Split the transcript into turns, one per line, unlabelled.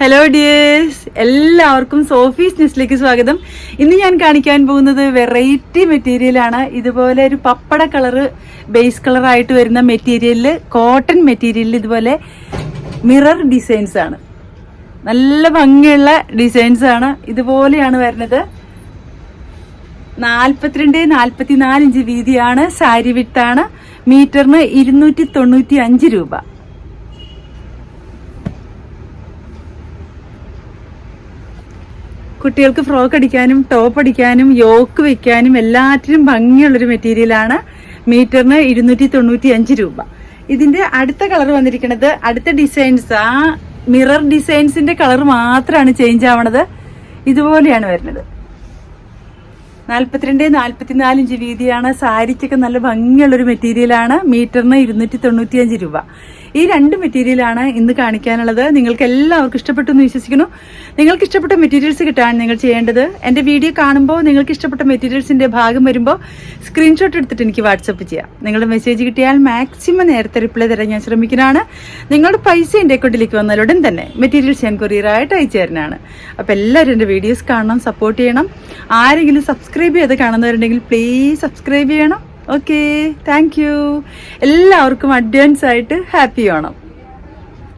Hello dears എല്ലാവർക്കും Sophie's ന്യൂസിലേക്ക് സ്വാഗതം. ഇന്ന് ഞാൻ കാണിക്കാൻ പോകുന്നത് വെറൈറ്റി മെറ്റീരിയലാണ് ഇതുപോലെ ഒരു പപ്പട കളറ് ബേസ് കളറായിട്ട് വരുന്ന മെറ്റീരിയലിൽ കോട്ടൺ മെറ്റീരിയലിൽ ഇതുപോലെ മിറർ ഡിസൈൻസ് ആണ്. നല്ല ഭംഗിയുള്ള ഡിസൈൻസ് ആണ്. ഇതുപോലെയാണ് വരുന്നത്. നാൽപ്പത്തിരണ്ട് നാൽപ്പത്തിനാല് ഇഞ്ച് വീതിയാണ്. സാരി വിട്ടാണ് മീറ്ററിന് ഇരുന്നൂറ്റി തൊണ്ണൂറ്റി അഞ്ച് രൂപ. കുട്ടികൾക്ക് ഫ്രോക്ക് അടിക്കാനും ടോപ്പ് അടിക്കാനും യോക്ക് വെക്കാനും എല്ലാറ്റിനും ഭംഗിയുള്ളൊരു മെറ്റീരിയലാണ് മീറ്ററിന് ഇരുന്നൂറ്റി തൊണ്ണൂറ്റി അഞ്ച് രൂപ. ഇതിന്റെ അടുത്ത കളർ വന്നിരിക്കുന്നത് അടുത്ത ഡിസൈൻസ്. ആ മിറർ ഡിസൈൻസിന്റെ കളർ മാത്രമാണ് ചേഞ്ച് ആവണത്. ഇതുപോലെയാണ് വരുന്നത്. നാൽപ്പത്തിരണ്ട് നാൽപ്പത്തിനാല് ഇഞ്ച് വീതിയാണ്. സാരിക്കൊക്കെ നല്ല ഭംഗിയുള്ളൊരു മെറ്റീരിയലാണ്. മീറ്ററിന് ഇരുന്നൂറ്റി തൊണ്ണൂറ്റിയഞ്ച് രൂപ. ഈ രണ്ട് മെറ്റീരിയലാണ് ഇന്ന് കാണിക്കാനുള്ളത്. നിങ്ങൾക്ക് എല്ലാവർക്കും ഇഷ്ടപ്പെട്ടു എന്ന് വിശ്വസിക്കുന്നു. നിങ്ങൾക്ക് ഇഷ്ടപ്പെട്ട മെറ്റീരിയൽസ് കിട്ടാൻ നിങ്ങൾ ചെയ്യേണ്ടത് എന്റെ വീഡിയോ കാണുമ്പോൾ നിങ്ങൾക്ക് ഇഷ്ടപ്പെട്ട മെറ്റീരിയൽസിന്റെ ഭാഗം വരുമ്പോൾ സ്ക്രീൻഷോട്ട് എടുത്തിട്ട് എനിക്ക് വാട്സപ്പ് ചെയ്യാം. നിങ്ങളുടെ മെസ്സേജ് കിട്ടിയാൽ മാക്സിമം നേരത്തെ റിപ്ലൈ തരാൻ ഞാൻ ശ്രമിക്കുന്നതാണ്. നിങ്ങളുടെ പൈസ എന്റെ അക്കൗണ്ടിലേക്ക് വന്നാലുടൻ തന്നെ മെറ്റീരിയൽസ് ഞാൻ കൊറിയറായിട്ട് അയച്ചു തരുന്നതാണ് അപ്പോൾ എല്ലാവരും എന്റെ വീഡിയോസ് കാണണം സപ്പോർട്ട് ചെയ്യണം. ആരെങ്കിലും സബ്സ്ക്രൈബ് ചെയ്ത് കാണുന്നവരുണ്ടെങ്കിൽ പ്ലീസ് സബ്സ്ക്രൈബ് ചെയ്യണം. ഓക്കെ താങ്ക് എല്ലാവർക്കും അഡ്വാൻസ് ആയിട്ട് ഹാപ്പി ഓണം